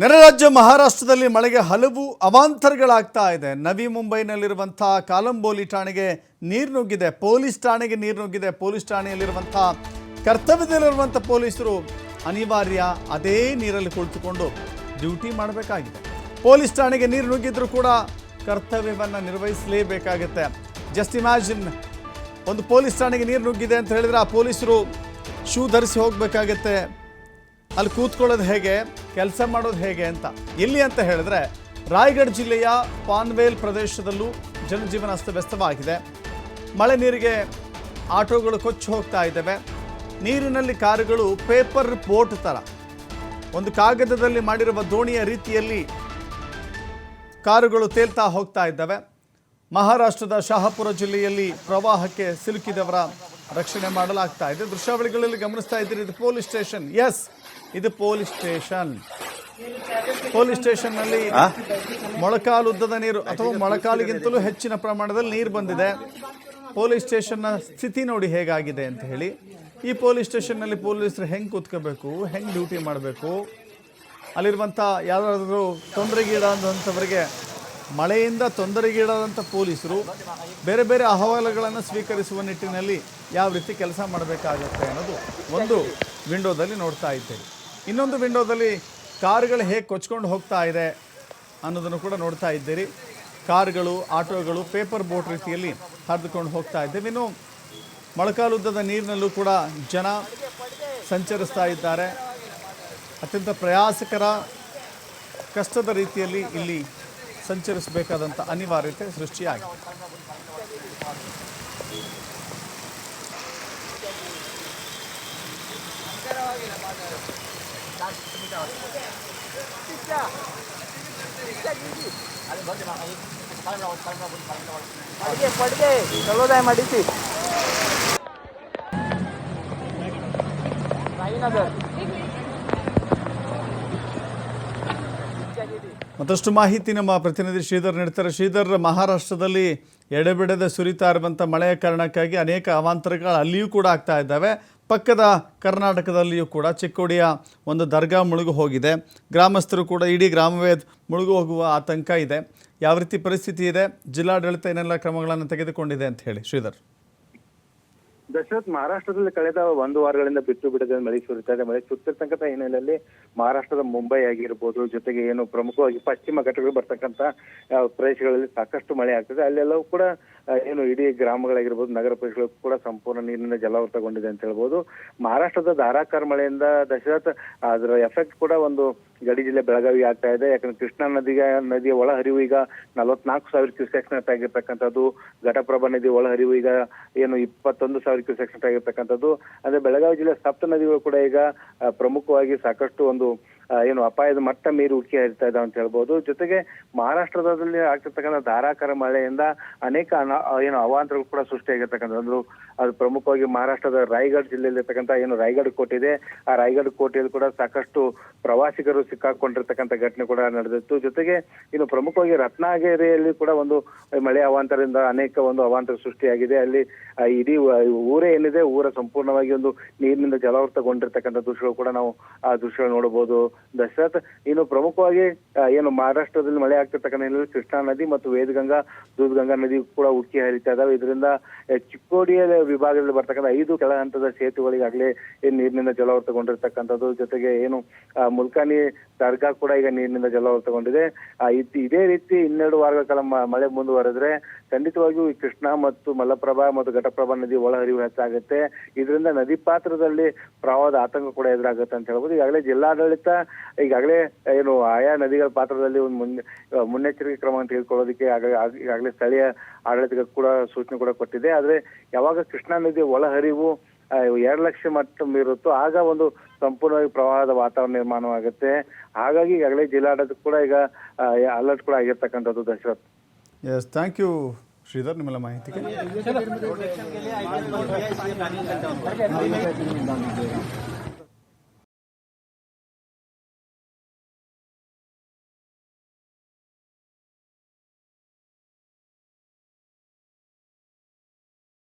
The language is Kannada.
ನೆರೆ ರಾಜ್ಯ ಮಹಾರಾಷ್ಟ್ರದಲ್ಲಿ ಮಳೆಗೆ ಹಲವು ಅವಾಂತರಗಳಾಗ್ತಾ ಇದೆ. ನವಿ ಮುಂಬೈನಲ್ಲಿರುವಂತಹ ಕಾಲಂಬೋಲಿ ಠಾಣೆಗೆ ನೀರು ನುಗ್ಗಿದೆ. ಪೊಲೀಸ್ ಠಾಣೆಗೆ ನೀರು ನುಗ್ಗಿದೆ. ಪೊಲೀಸ್ ಠಾಣೆಯಲ್ಲಿರುವಂತಹ ಕರ್ತವ್ಯದಲ್ಲಿರುವಂಥ ಪೊಲೀಸರು ಅನಿವಾರ್ಯ ಅದೇ ನೀರಲ್ಲಿ ಕುಳಿತುಕೊಂಡು ಡ್ಯೂಟಿ ಮಾಡಬೇಕಾಗಿದೆ. ಪೊಲೀಸ್ ಠಾಣೆಗೆ ನೀರು ನುಗ್ಗಿದ್ರು ಕೂಡ ಕರ್ತವ್ಯವನ್ನು ನಿರ್ವಹಿಸಲೇಬೇಕಾಗುತ್ತೆ. ಜಸ್ಟ್ ಇಮ್ಯಾಜಿನ್ ಒಂದು ಪೊಲೀಸ್ ಠಾಣೆಗೆ ನೀರು ನುಗ್ಗಿದೆ ಅಂತ ಹೇಳಿದ್ರೆ ಆ ಪೊಲೀಸರು ಶೂ ಧರಿಸಿ ಹೋಗಬೇಕಾಗತ್ತೆ. ಅಲ್ಲಿ ಕೂತ್ಕೊಳ್ಳೋದು ಹೇಗೆ, ಕೆಲಸ ಮಾಡೋದು ಹೇಗೆ ಅಂತ. ಎಲ್ಲಿ ಅಂತ ಹೇಳಿದ್ರೆ ರಾಯಗಢ ಜಿಲ್ಲೆಯ ಪಾನ್ವೇಲ್ ಪ್ರದೇಶದಲ್ಲೂ ಜನಜೀವನ ಅಸ್ತವ್ಯಸ್ತವಾಗಿದೆ. ಮಳೆ ನೀರಿಗೆ ಆಟೋಗಳು ಕೊಚ್ಚಿ ಹೋಗ್ತಾ ಇದ್ದಾವೆ. ನೀರಿನಲ್ಲಿ ಕಾರುಗಳು ಪೇಪರ್ ಬೋಟ್ ಥರ ಒಂದು ಕಾಗದದಲ್ಲಿ ಮಾಡಿರುವ ದೋಣಿಯ ರೀತಿಯಲ್ಲಿ ಕಾರುಗಳು ತೇಲ್ತಾ ಹೋಗ್ತಾ ಇದ್ದಾವೆ. ಮಹಾರಾಷ್ಟ್ರದ ಶಾಹಪುರ ಜಿಲ್ಲೆಯಲ್ಲಿ ಪ್ರವಾಹಕ್ಕೆ ಸಿಲುಕಿದವರ ರಕ್ಷಣೆ ಮಾಡಲಾಗ್ತಾ ಇದೆ. ದೃಶ್ಯಾವಳಿಗಳಲ್ಲಿ ಗಮನಿಸ್ತಾ ಇದ್ದೀರಿ ಇದು ಪೊಲೀಸ್ ಸ್ಟೇಷನ್. ಎಸ್ ಇದು ಪೊಲೀಸ್ ಸ್ಟೇಷನ್. ಪೊಲೀಸ್ ಸ್ಟೇಷನ್ನಲ್ಲಿ ಮೊಳಕಾಲುದ್ದದ ನೀರು ಅಥವಾ ಮೊಳಕಾಲಿಗಿಂತಲೂ ಹೆಚ್ಚಿನ ಪ್ರಮಾಣದಲ್ಲಿ ನೀರು ಬಂದಿದೆ. ಪೊಲೀಸ್ ಸ್ಟೇಷನ್ನ ಸ್ಥಿತಿ ನೋಡಿ ಹೇಗಾಗಿದೆ ಅಂತ ಹೇಳಿ. ಈ ಪೊಲೀಸ್ ಸ್ಟೇಷನ್ನಲ್ಲಿ ಪೊಲೀಸರು ಹೆಂಗೆ ಕೂತ್ಕೋಬೇಕು ಹೆಂಗೆ ಡ್ಯೂಟಿ ಮಾಡಬೇಕು ಅಲ್ಲಿರುವಂಥ ಯಾರಾದರೂ ತೊಂದರೆಗೀಡಾದಂಥವರಿಗೆ ಮಳೆಯಿಂದ ತೊಂದರೆಗೀಡಾದಂಥ ಪೊಲೀಸರು ಬೇರೆ ಬೇರೆ ಅಹವಾಲುಗಳನ್ನು ಸ್ವೀಕರಿಸುವ ನಿಟ್ಟಿನಲ್ಲಿ ಯಾವ ರೀತಿ ಕೆಲಸ ಮಾಡಬೇಕಾಗುತ್ತೆ ಅನ್ನೋದು ಒಂದು ವಿಂಡೋದಲ್ಲಿ ನೋಡ್ತಾ ಇದ್ದೇವೆ. ಇನ್ನೊಂದು ವಿಂಡೋದಲ್ಲಿ ಕಾರುಗಳು ಹೇಗೆ ಕೊಚ್ಕೊಂಡು ಹೋಗ್ತಾ ಇದೆ ಅನ್ನೋದನ್ನು ಕೂಡ ನೋಡ್ತಾ ಇದ್ದೀರಿ. ಕಾರುಗಳು, ಆಟೋಗಳು, ಪೇಪರ್ ಬೋಟ್ ರೀತಿಯಲ್ಲಿ ಹರಿದುಕೊಂಡು ಹೋಗ್ತಾ ಇದ್ದೇವೆ. ಇನ್ನು ಮೊಳಕಾಲುದ್ದದ ನೀರಿನಲ್ಲೂ ಕೂಡ ಜನ ಸಂಚರಿಸ್ತಾ ಇದ್ದಾರೆ. ಅತ್ಯಂತ ಪ್ರಯಾಸಕರ ಕಷ್ಟದ ರೀತಿಯಲ್ಲಿ ಇಲ್ಲಿ ಸಂಚರಿಸಬೇಕಾದಂಥ ಅನಿವಾರ್ಯತೆ ಸೃಷ್ಟಿಯಾಗಿದೆ. ಪಡೆದೇ ಚಲೋದಾಯ ಮಾಡಿಸಿ. ಮತ್ತಷ್ಟು ಮಾಹಿತಿ ನಮ್ಮ ಪ್ರತಿನಿಧಿ ಶ್ರೀಧರ್ ನೀಡ್ತಾರೆ. ಶ್ರೀಧರ್, ಮಹಾರಾಷ್ಟ್ರದಲ್ಲಿ ಎಡೆಬಿಡದೆ ಸುರಿತಾ ಇರುವಂಥ ಮಳೆಯ ಕಾರಣಕ್ಕಾಗಿ ಅನೇಕ ಅವಾಂತರಗಳು ಅಲ್ಲಿಯೂ ಕೂಡ ಆಗ್ತಾ ಇದ್ದಾವೆ. ಪಕ್ಕದ ಕರ್ನಾಟಕದಲ್ಲಿಯೂ ಕೂಡ ಚಿಕ್ಕೋಡಿಯ ಒಂದು ದರ್ಗಾ ಮುಳುಗು ಹೋಗಿದೆ. ಗ್ರಾಮಸ್ಥರು ಕೂಡ ಇಡೀ ಗ್ರಾಮವೇ ಮುಳುಗು ಹೋಗುವ ಆತಂಕ ಇದೆ. ಯಾವ ರೀತಿ ಪರಿಸ್ಥಿತಿ ಇದೆ? ಜಿಲ್ಲಾಡಳಿತ ಏನೆಲ್ಲ ಕ್ರಮಗಳನ್ನು ತೆಗೆದುಕೊಂಡಿದೆ ಅಂತ ಹೇಳಿ ಶ್ರೀಧರ್. ದಶರಥ್ ಮಹಾರಾಷ್ಟ್ರದಲ್ಲಿ ಕಳೆದ ಒಂದು ವಾರಗಳಿಂದ ಬಿಟ್ಟು ಬಿಡದೆ ಮಳೆ ಸುರಿತಾ ಇದೆ ಮಳೆ ಸುತ್ತಿರ್ತಕ್ಕಂಥ ಹಿನ್ನೆಲೆಯಲ್ಲಿ ಮಹಾರಾಷ್ಟ್ರದ ಮುಂಬೈ ಆಗಿರ್ಬೋದು, ಜೊತೆಗೆ ಏನು ಪ್ರಮುಖವಾಗಿ ಪಶ್ಚಿಮ ಘಟ್ಟಗಳು ಬರ್ತಕ್ಕಂಥ ಪ್ರದೇಶಗಳಲ್ಲಿ ಸಾಕಷ್ಟು ಮಳೆ ಆಗ್ತದೆ. ಅಲ್ಲೆಲ್ಲವೂ ಕೂಡ ಏನು ಇಡೀ ಗ್ರಾಮಗಳಾಗಿರ್ಬೋದು, ನಗರ ಪ್ರದೇಶಗಳು ಕೂಡ ಸಂಪೂರ್ಣ ನೀರಿನ ಜಲಾವೃತಗೊಂಡಿದೆ ಅಂತ ಹೇಳ್ಬೋದು. ಮಹಾರಾಷ್ಟ್ರದ ಧಾರಾಕಾರ ಮಳೆಯಿಂದ ದಶರಥ್, ಅದರ ಎಫೆಕ್ಟ್ ಕೂಡ ಒಂದು ಗಡಿ ಜಿಲ್ಲೆ ಬೆಳಗಾವಿ ಆಗ್ತಾ ಇದೆ. ಯಾಕಂದ್ರೆ ಕೃಷ್ಣಾ ನದಿಗೆ, ನದಿಯ ಒಳ ಹರಿವು ಈಗ ನಲವತ್ನಾಲ್ಕು ಸಾವಿರ ಕ್ಯೂಸೆಕ್ಸ್ ಆಗಿರ್ತಕ್ಕಂಥದ್ದು. ಘಟಪ್ರಭಾ ನದಿ ಒಳ ಹರಿವು ಈಗ ಏನು ಇಪ್ಪತ್ತೊಂದು ಸಾವಿರ ಕ್ಯೂಸೆಕ್ಸ್ ಆಗಿರ್ತಕ್ಕಂಥದ್ದು. ಅಂದ್ರೆ ಬೆಳಗಾವಿ ಜಿಲ್ಲೆ ಸಪ್ತ ನದಿಗಳು ಕೂಡ ಈಗ ಪ್ರಮುಖವಾಗಿ ಸಾಕಷ್ಟು ಒಂದು ಏನು ಅಪಾಯದ ಮಟ್ಟ ಮೀರಿ ಉಕ್ಕಿ ಹರಿತಾ ಇದ್ದಾವೆ ಅಂತ ಹೇಳ್ಬೋದು. ಜೊತೆಗೆ ಮಹಾರಾಷ್ಟ್ರದಲ್ಲಿ ಆಗ್ತಿರ್ತಕ್ಕಂಥ ಧಾರಾಕಾರ ಮಳೆಯಿಂದ ಅನೇಕ ಅನ- ಏನು ಅವಾಂತರಗಳು ಕೂಡ ಸೃಷ್ಟಿಯಾಗಿರ್ತಕ್ಕಂಥದ್ದು ಅದು ಪ್ರಮುಖವಾಗಿ ಮಹಾರಾಷ್ಟ್ರದ ರಾಯಗಢ ಜಿಲ್ಲೆಯಲ್ಲಿರ್ತಕ್ಕಂಥ ಏನು ರಾಯಗಢ ಕೋಟೆ ಇದೆ. ಆ ರಾಯಗಢ ಕೋಟೆಯಲ್ಲಿ ಕೂಡ ಸಾಕಷ್ಟು ಪ್ರವಾಸಿಗರು ಸಿಕ್ಕಾಕೊಂಡಿರ್ತಕ್ಕಂಥ ಘಟನೆ ಕೂಡ ನಡೆದಿತ್ತು. ಜೊತೆಗೆ ಇನ್ನು ಪ್ರಮುಖವಾಗಿ ರತ್ನಾಗಿರಿಯಲ್ಲಿ ಕೂಡ ಒಂದು ಮಳೆ ಅವಾಂತರದಿಂದ ಅನೇಕ ಒಂದು ಅವಾಂತರ ಸೃಷ್ಟಿಯಾಗಿದೆ. ಅಲ್ಲಿ ಇಡೀ ಊರೇ ಏನಿದೆ, ಊರ ಸಂಪೂರ್ಣವಾಗಿ ಒಂದು ನೀರಿನಿಂದ ಜಲಾವೃತಗೊಂಡಿರ್ತಕ್ಕಂಥ ದೃಶ್ಯಗಳು ಕೂಡ ನಾವು ಆ ದೃಶ್ಯಗಳು ನೋಡಬಹುದು. ದಶರಥ್. ಇನ್ನು ಪ್ರಮುಖವಾಗಿ ಏನು ಮಹಾರಾಷ್ಟ್ರದಲ್ಲಿ ಮಳೆ ಆಗ್ತಿರ್ತಕ್ಕಂಥ ಹಿನ್ನೆಲೆಯಲ್ಲಿ ಕೃಷ್ಣಾ ನದಿ ಮತ್ತು ವೇದಗಂಗಾ ದೂದ್ಗಂಗಾ ನದಿ ಕೂಡ ಉಕ್ಕಿ ಹರಿತಾ ಇದಾವೆ. ಇದರಿಂದ ಚಿಕ್ಕೋಡಿಯ ವಿಭಾಗದಲ್ಲಿ ಬರ್ತಕ್ಕಂಥ ಐದು ಕೆಳ ಹಂತದ ಸೇತುವೆಗಳಿಗಾಗಲೇ ನೀರಿನಿಂದ ಜಲಾವೃತಗೊಂಡಿರ್ತಕ್ಕಂಥದ್ದು ಜೊತೆಗೆ ಏನು ಮುಲ್ಕಾನಿ ದರ್ಗಾ ಕೂಡ ಈಗ ನೀರಿನಿಂದ ಜಲಾವೃತಗೊಂಡಿದೆ ಇದ್- ರೀತಿ ಇನ್ನೆರಡು ವಾರಗಳ ಕಾಲ ಮಳೆ ಮುಂದುವರೆದ್ರೆ ಖಂಡಿತವಾಗಿಯೂ ಈ ಕೃಷ್ಣಾ ಮತ್ತು ಮಲಪ್ರಭಾ ಮತ್ತು ಘಟಪ್ರಭಾ ನದಿ ಒಳಹರಿವು ಹೆಚ್ಚಾಗುತ್ತೆ. ಇದರಿಂದ ನದಿ ಪಾತ್ರದಲ್ಲಿ ಪ್ರವಾಹದ ಆತಂಕ ಕೂಡ ಎದುರಾಗುತ್ತೆ ಅಂತ ಹೇಳ್ಬೋದು. ಈಗಾಗಲೇ ಜಿಲ್ಲಾಡಳಿತ ಈಗಾಗಲೇ ಏನು ಆಯಾ ನದಿಗಳ ಪಾತ್ರದಲ್ಲಿ ಒಂದು ಮುನ್ನೆ ಮುನ್ನೆಚ್ಚರಿಕೆ ಕ್ರಮ ತೆಗೆದುಕೊಳ್ಳೋದಕ್ಕೆ ಈಗಾಗಲೇ ಸ್ಥಳೀಯ ಆಡಳಿತಕ್ಕೆ ಕೂಡ ಸೂಚನೆ ಕೂಡ ಕೊಟ್ಟಿದೆ. ಆದ್ರೆ ಯಾವಾಗ ಕೃಷ್ಣಾ ನದಿ ಒಳಹರಿವು ಎರಡು ಲಕ್ಷ ಮಟ್ಟ ಮೀರುತ್ತೋ ಆಗ ಒಂದು ಸಂಪೂರ್ಣವಾಗಿ ಪ್ರವಾಹದ ವಾತಾವರಣ ನಿರ್ಮಾಣವಾಗುತ್ತೆ. ಹಾಗಾಗಿ ಈಗಾಗಲೇ ಜಿಲ್ಲಾಡಳಿತ ಕೂಡ ಈಗ ಅಲರ್ಟ್ ಕೂಡ ಆಗಿರ್ತಕ್ಕಂಥದ್ದು Dasharath. Yes thank you Sridhar ನಿಮ್ಮೆಲ್ಲ ಮಾಹಿತಿಗೆ.